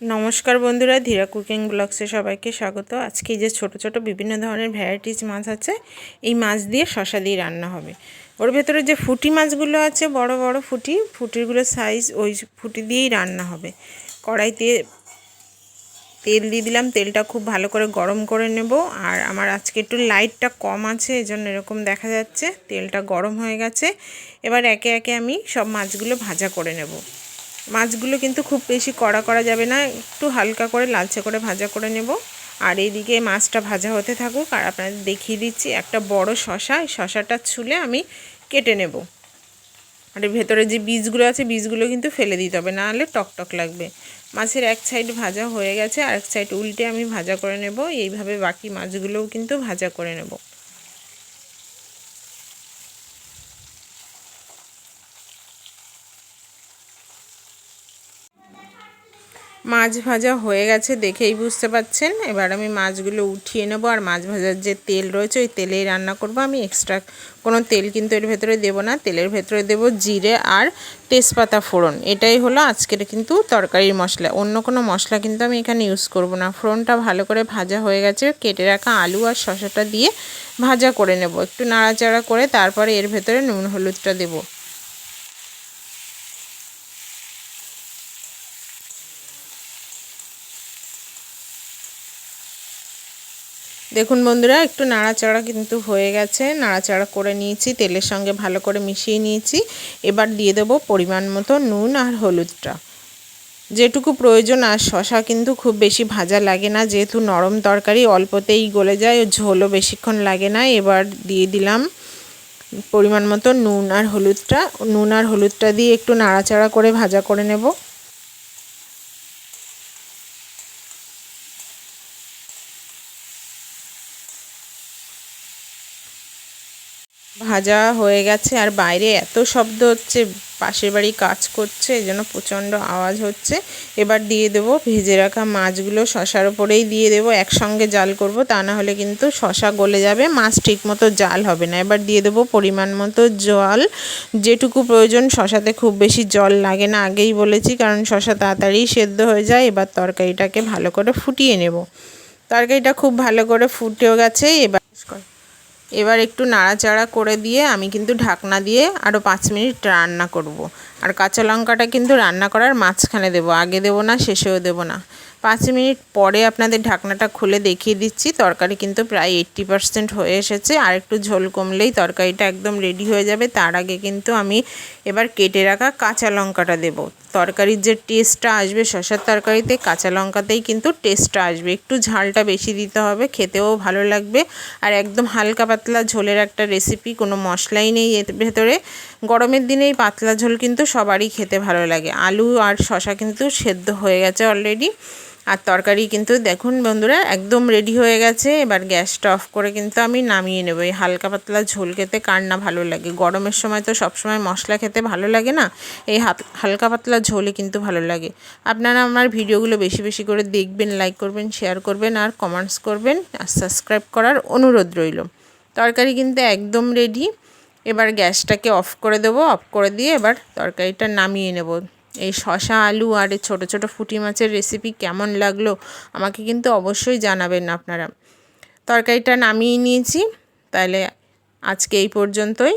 নমস্কার বন্ধুরা, ধীরা কুকিং ব্লগসে সবাইকে স্বাগত। আজকে যে ছোট ছোট বিভিন্ন ধরনের ভ্যারাইটিস মাছ আছে, এই মাছ দিয়ে শশা দিয়ে রান্না হবে। ওর ভেতরে যে ফুটি মাছগুলো আছে, বড় বড় ফুটি, ফুটিগুলো সাইজ ওই ফুটি দিয়েই রান্না হবে। কড়াইতে তেল দিয়ে দিলাম, তেলটা খুব ভালো করে গরম করে নেব। আর আমার আজকে একটু লাইটটা কম আছে, এজন্য এরকম দেখা যাচ্ছে, তেলটা গরম হয়ে গেছে। এবার একে একে আমি সব মাছগুলো ভাজা করে নেব। মাছগুলো কিন্তু খুব বেশি কড়া করা যাবে না, একটু হালকা করে লালচে করে ভাজা করে নেব। আর এইদিকে মাছটা ভাজা হতে থাকুক, আর আপনাদের দেখিয়ে দিচ্ছি একটা বড় শশা শশাটা ছুলে আমি কেটে নেব। আর ভেতরে যে বীজগুলো আছে, বীজগুলো কিন্তু ফেলে দিতে হবে নাহলে টকটক লাগবে। মাছের এক সাইড ভাজা হয়ে গেছে, আর এক সাইড উল্টে আমি ভাজা করে নেব, এইভাবে বাকি মাছগুলোও কিন্তু ভাজা করে নেব। মাছ ভাজা হয়ে গেছে দেখেই বুঝতে পাচ্ছেন। এবার আমি মাছগুলো উঠিয়ে নেব আর মাছ ভাজার যে তেল রয়েছে ওই তেলেই রান্না করব। আমি এক্সট্রা কোনো তেল কিন্তু এর ভেতরে দেবো না। তেলের ভেতরে দেব জিরে আর তেজপাতা ফোড়ন। এটাই হলো আজকের কিন্তু তরকারির মশলা। অন্য কোনো মশলা কিন্তু আমি এখানে ইউজ করব না। ফোড়নটা ভালো করে ভাজা হয়ে গেছে। কেটে রাখা আলু আর শশাটা দিয়ে ভাজা করে নেব। একটু নাড়াচাড়া করে তারপরে এর ভেতরে নুন হলুদটা দেবো। দেখুন বন্ধুরা, একটু নাড়াচাড়া কিন্তু হয়ে গেছে। নাড়াচাড়া করে নিয়েছি, তেলের সঙ্গে ভালো করে মিশিয়ে নিয়েছি। এবার দিয়ে দেবো পরিমাণ মতো নুন আর হলুদটা। যেটুকু প্রয়োজন, আর শশা কিন্তু খুব বেশি ভাজা লাগে না। যেহেতু নরম তরকারি, অল্পতেই গলে যায় ঝোলও বেশিক্ষণ লাগে না। এবার দিয়ে দিলাম পরিমাণ মতো নুন আর হলুদটা। নুন আর হলুদটা দিয়ে একটু নাড়াচাড়া করে ভাজা করে নেব। ভাজা হয়ে গেছে আর বাইরে এত শব্দ হচ্ছে, পাশের বাড়ি কাজ করছে, এই জন্য প্রচণ্ড আওয়াজ হচ্ছে। এবার দিয়ে দেবো ভেজে রাখা মাছগুলো, শশার ওপরেই দিয়ে দেবো, একসঙ্গে জাল করব, তা না হলে কিন্তু শশা গলে যাবে, মাছ ঠিক মতো জাল হবে না। এবার দিয়ে দেবো পরিমাণ মতো জল, যেটুকু প্রয়োজন শশাতে খুব বেশি জল লাগে না, আগেই বলেছি, কারণ শশা তাড়াতাড়ি সেদ্ধ হয়ে যায়, এবার তরকারিটাকে ভালো করে ফুটিয়ে নেব। তরকারিটা খুব ভালো করে ফুটেও গেছে, এবার এবার একটু নাড়াচাড়া করে দিয়ে আমি কিন্তু ঢাকনা দিয়ে আরও পাঁচ মিনিট রান্না করব। আর কাঁচা লঙ্কাটা কিন্তু রান্না করার মাঝখানে দেবো, আগে দেবো না, শেষেও দেবো না। পাঁচ মিনিট পরে আপনাদের ঢাকনাটা খুলে দেখিয়ে দিচ্ছি, তরকারি কিন্তু প্রায় এইট্টি পারসেন্ট হয়ে এসেছে। আর একটু ঝোল কমলেই তরকারিটা একদম রেডি হয়ে যাবে। তার আগে কিন্তু আমি এবার কেটে রাখা কাঁচা লঙ্কাটা দেবো। তরকারির যে টেস্টটা আসবে শশার তরকারিতে কাঁচা লঙ্কাতেই কিন্তু টেস্টটা আসবে। একটু ঝালটা বেশি দিতে হবে, খেতেও ভালো লাগবে। আর একদম হালকা পাতলা ঝোলের একটা রেসিপি কোনো মশলাই নেই এর ভেতরে। গরমের দিনে এই পাতলা ঝোল কিন্তু সবারই খেতে ভালো লাগে। আলু আর শশা কিন্তু সেদ্ধ হয়ে গেছে অলরেডি আর তরকারি কিন্তু দেখুন বন্ধুরা, একদম রেডি হয়ে গেছে। এবার গ্যাসটা অফ করে কিন্তু আমি নামিয়ে নেব। এই হালকা পাতলা ঝোল খেতে কার না ভালো লাগে। গরমের সময় তো সবসময় মশলা খেতে ভালো লাগে না? এই হালকা পাতলা ঝোলে কিন্তু ভালো লাগে। আপনারা আমার ভিডিওগুলো বেশি বেশি করে দেখবেন লাইক করবেন শেয়ার করবেন আর কমেন্টস করবেন। আর সাবস্ক্রাইব করার অনুরোধ রইল। তরকারি কিন্তু একদম রেডি এবার গ্যাসটাকে অফ করে দেবো, অফ করে দিয়ে এবার তরকারিটা নামিয়ে নেব। এই শশা আলু আর এই ছোটো ছোটো ফুটি মাছের রেসিপি কেমন লাগল আমাকে কিন্তু অবশ্যই জানাবেন আপনারা। তরকারিটা নামিয়ে নিয়েছি, তাহলে আজকে এই পর্যন্তই।